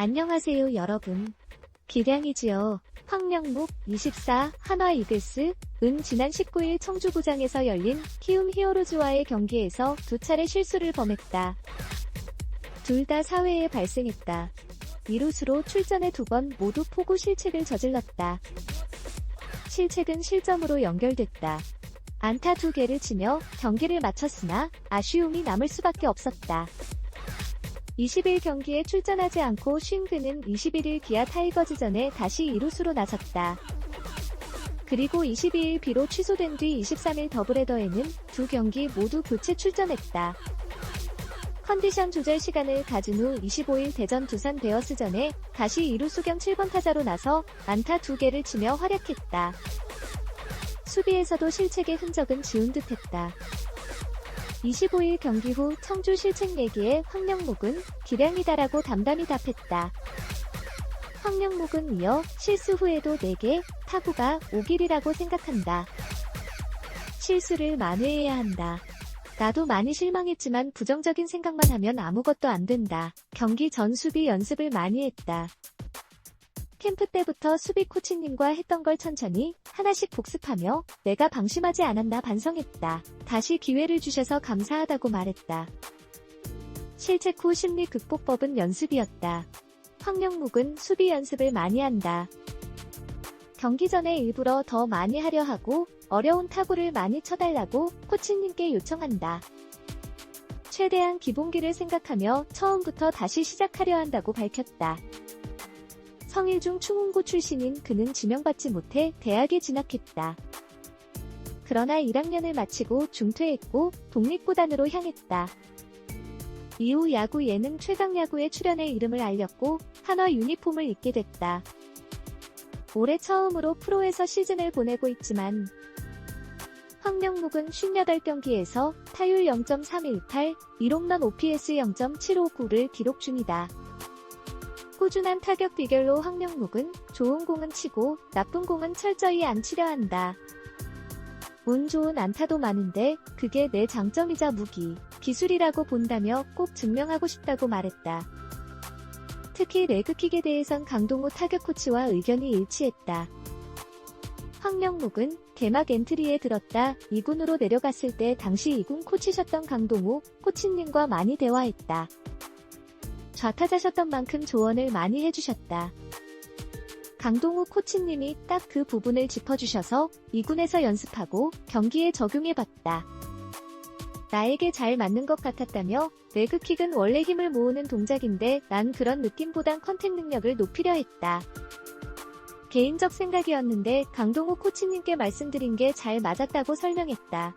안녕하세요 여러분. 기량이지요. 황명묵 24 한화 이글스 은 지난 19일 청주구장에서 열린 키움 히어로즈와의 경기에서 두 차례 실수를 범했다. 둘 다 사회에 발생했다. 이루수로 출전해 두번 모두 포구 실책을 저질렀다. 실책은 실점으로 연결됐다. 안타 두 개를 치며 경기를 마쳤으나 아쉬움이 남을 수밖에 없었다. 20일 경기에 출전하지 않고 쉰 그는 21일 기아 타이거즈전에 다시 이루수로 나섰다. 그리고 22일 비로 취소된 뒤 23일 더블헤더에는 두 경기 모두 교체 출전했다. 컨디션 조절 시간을 가진 후 25일 대전 두산 베어스전에 다시 이루수 겸 7번 타자로 나서 안타 두 개를 치며 활약했다. 수비에서도 실책의 흔적은 지운 듯했다. 25일 경기 후 청주 실책 얘기에 황영목은 기량이다라고 담담히 답했다. 황영목은 이어 실수 후에도 내게 타구가 오길이라고 생각한다. 실수를 만회해야 한다. 나도 많이 실망했지만 부정적인 생각만 하면 아무것도 안 된다. 경기 전 수비 연습을 많이 했다. 캠프 때부터 수비 코치님과 했던 걸 천천히 하나씩 복습하며 내가 방심하지 않았나 반성했다. 다시 기회를 주셔서 감사하다고 말했다. 실책 후 심리 극복법은 연습이었다. 황영묵은 수비 연습을 많이 한다. 경기 전에 일부러 더 많이 하려 하고 어려운 타구를 많이 쳐달라고 코치님께 요청한다. 최대한 기본기를 생각하며 처음부터 다시 시작하려 한다고 밝혔다. 성일중 충운고 출신인 그는 지명받지 못해 대학에 진학했다. 그러나 1학년을 마치고 중퇴했고 독립구단으로 향했다. 이후 야구 예능 최강야구에 출연해 이름을 알렸고 한화 유니폼을 입게 됐다. 올해 처음으로 프로에서 시즌을 보내고 있지만 황명묵은 58경기에서 타율 0.318, 1홈런 OPS 0.759를 기록 중이다. 꾸준한 타격 비결로 황명묵은 좋은 공은 치고 나쁜 공은 철저히 안 치려 한다. 운 좋은 안타도 많은데 그게 내 장점이자 무기, 기술이라고 본다며 꼭 증명하고 싶다고 말했다. 특히 레그킥에 대해선 강동우 타격 코치와 의견이 일치했다. 황명묵은 개막 엔트리에 들었다 2군으로 내려갔을 때 당시 2군 코치셨던 강동우 코치님과 많이 대화했다. 좌타자셨던 만큼 조언을 많이 해주셨다. 강동우 코치님이 딱 그 부분을 짚어주셔서 2군에서 연습하고 경기에 적용해봤다. 나에게 잘 맞는 것 같았다며 레그킥은 원래 힘을 모으는 동작인데 난 그런 느낌보단 컨택 능력을 높이려 했다. 개인적 생각이었는데 강동우 코치님께 말씀드린 게 잘 맞았다고 설명했다.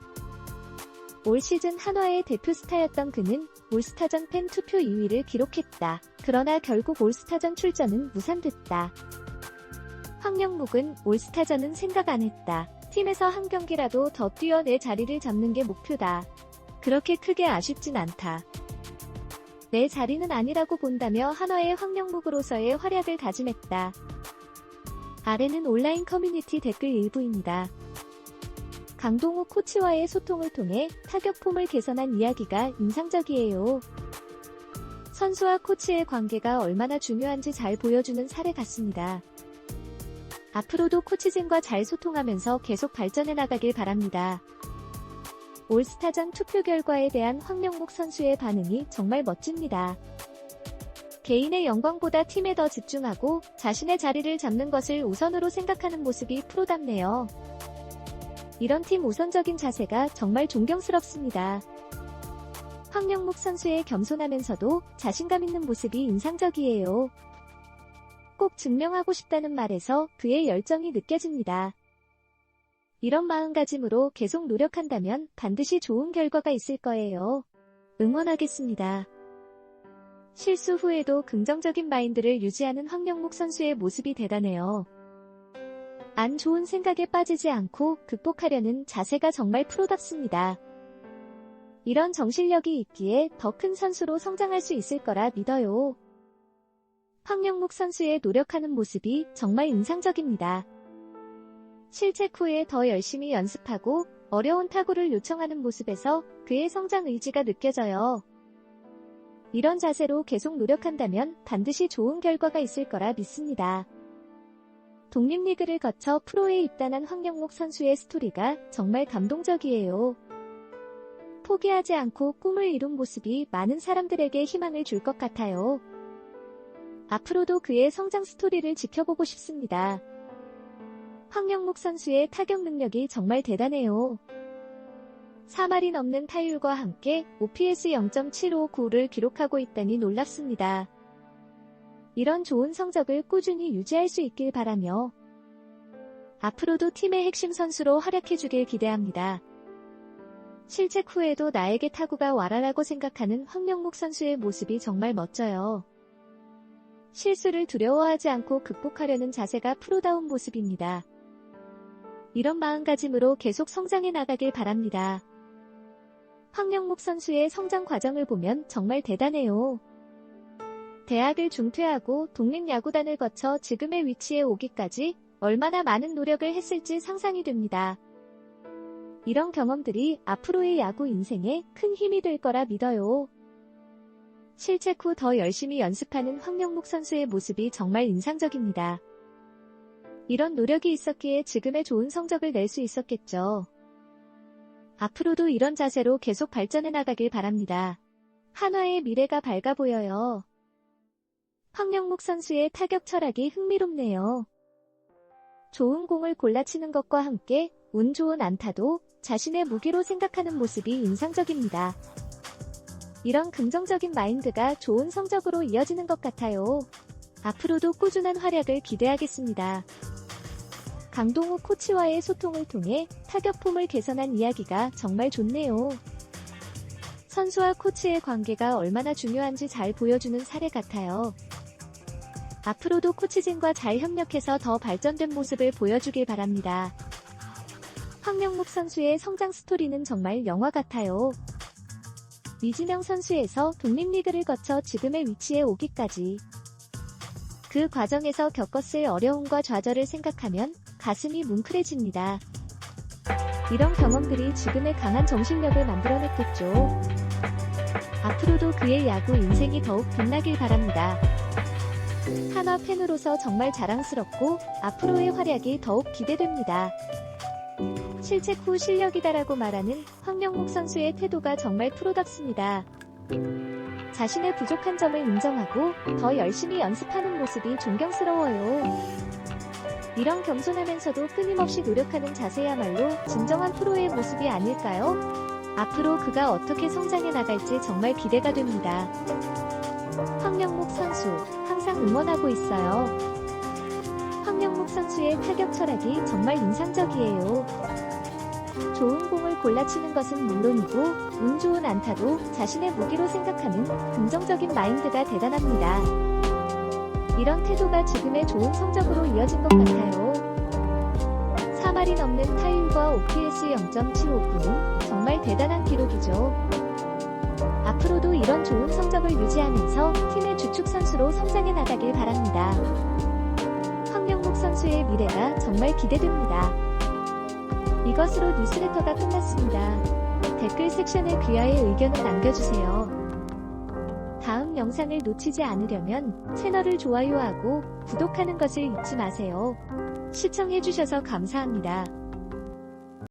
올 시즌 한화의 대표 스타였던 그는 올스타전 팬 투표 2위를 기록했다. 그러나 결국 올스타전 출전은 무산됐다. 황영묵은 올스타전은 생각 안 했다. 팀에서 한 경기라도 더 뛰어 내 자리를 잡는 게 목표다. 그렇게 크게 아쉽진 않다. 내 자리는 아니라고 본다며 한화의 황영묵으로서의 활약을 다짐했다. 아래는 온라인 커뮤니티 댓글 일부입니다. 강동우 코치와의 소통을 통해 타격 폼을 개선한 이야기가 인상적이에요. 선수와 코치의 관계가 얼마나 중요한지 잘 보여주는 사례 같습니다. 앞으로도 코치진과 잘 소통하면서 계속 발전해 나가길 바랍니다. 올스타전 투표 결과에 대한 황명목 선수의 반응이 정말 멋집니다. 개인의 영광보다 팀에 더 집중하고 자신의 자리를 잡는 것을 우선으로 생각하는 모습이 프로답네요. 이런 팀 우선적인 자세가 정말 존경스럽습니다. 황영목 선수의 겸손하면서도 자신감 있는 모습이 인상적이에요. 꼭 증명하고 싶다는 말에서 그의 열정이 느껴집니다. 이런 마음가짐으로 계속 노력한다면 반드시 좋은 결과가 있을 거예요. 응원하겠습니다. 실수 후에도 긍정적인 마인드를 유지하는 황영목 선수의 모습이 대단해요. 안 좋은 생각에 빠지지 않고 극복하려는 자세가 정말 프로답습니다. 이런 정신력이 있기에 더 큰 선수로 성장할 수 있을 거라 믿어요. 황영목 선수의 노력하는 모습이 정말 인상적입니다. 실책 후에 더 열심히 연습하고 어려운 타구를 요청하는 모습에서 그의 성장 의지가 느껴져요. 이런 자세로 계속 노력한다면 반드시 좋은 결과가 있을 거라 믿습니다. 독립리그를 거쳐 프로에 입단한 황영목 선수의 스토리가 정말 감동적이에요. 포기하지 않고 꿈을 이룬 모습이 많은 사람들에게 희망을 줄 것 같아요. 앞으로도 그의 성장 스토리를 지켜보고 싶습니다. 황영목 선수의 타격 능력이 정말 대단해요. 4마리 넘는 타율과 함께 OPS 0.759를 기록하고 있다니 놀랍습니다. 이런 좋은 성적을 꾸준히 유지할 수 있길 바라며 앞으로도 팀의 핵심 선수로 활약해주길 기대합니다. 실책 후에도 나에게 타구가 와라라고 생각하는 황영목 선수의 모습이 정말 멋져요. 실수를 두려워하지 않고 극복하려는 자세가 프로다운 모습입니다. 이런 마음가짐으로 계속 성장해 나가길 바랍니다. 황영목 선수의 성장 과정을 보면 정말 대단해요. 대학을 중퇴하고 독립야구단을 거쳐 지금의 위치에 오기까지 얼마나 많은 노력을 했을지 상상이 됩니다. 이런 경험들이 앞으로의 야구 인생에 큰 힘이 될 거라 믿어요. 실책 후 더 열심히 연습하는 황영목 선수의 모습이 정말 인상적입니다. 이런 노력이 있었기에 지금의 좋은 성적을 낼 수 있었겠죠. 앞으로도 이런 자세로 계속 발전해 나가길 바랍니다. 한화의 미래가 밝아 보여요. 황영목 선수의 타격 철학이 흥미롭네요. 좋은 공을 골라치는 것과 함께 운 좋은 안타도 자신의 무기로 생각하는 모습이 인상적입니다. 이런 긍정적인 마인드가 좋은 성적으로 이어지는 것 같아요. 앞으로도 꾸준한 활약을 기대하겠습니다. 강동우 코치와의 소통을 통해 타격폼을 개선한 이야기가 정말 좋네요. 선수와 코치의 관계가 얼마나 중요한지 잘 보여주는 사례 같아요. 앞으로도 코치진과 잘 협력해서 더 발전된 모습을 보여주길 바랍니다. 황명목 선수의 성장 스토리는 정말 영화 같아요. 이진영 선수에서 독립리그를 거쳐 지금의 위치에 오기까지 그 과정에서 겪었을 어려움과 좌절을 생각하면 가슴이 뭉클해집니다. 이런 경험들이 지금의 강한 정신력을 만들어냈겠죠. 앞으로도 그의 야구 인생이 더욱 빛나길 바랍니다. 한화 팬으로서 정말 자랑스럽고 앞으로의 활약이 더욱 기대됩니다. 실책 후 실력이다라고 말하는 황명목 선수의 태도가 정말 프로답습니다. 자신의 부족한 점을 인정하고 더 열심히 연습하는 모습이 존경스러워요. 이런 겸손하면서도 끊임없이 노력하는 자세야말로 진정한 프로의 모습이 아닐까요? 앞으로 그가 어떻게 성장해 나갈지 정말 기대가 됩니다. 황명목 선수, 항상 응원하고 있어요. 황명목 선수의 타격 철학이 정말 인상적이에요. 좋은 공을 골라치는 것은 물론이고 운 좋은 안타도 자신의 무기로 생각하는 긍정적인 마인드가 대단합니다. 이런 태도가 지금의 좋은 성적으로 이어진 것 같아요. 4마리 넘는 타율과 OPS 0.759는 정말 대단한 기록이죠. 앞으로도 이런 좋은 성적을 유지하면서 팀의 주축 선수로 성장해 나가길 바랍니다. 황명목 선수의 미래가 정말 기대됩니다. 이것으로 뉴스레터가 끝났습니다. 댓글 섹션에 귀하의 의견을 남겨주세요. 다음 영상을 놓치지 않으려면 채널을 좋아요하고 구독하는 것을 잊지 마세요. 시청해주셔서 감사합니다.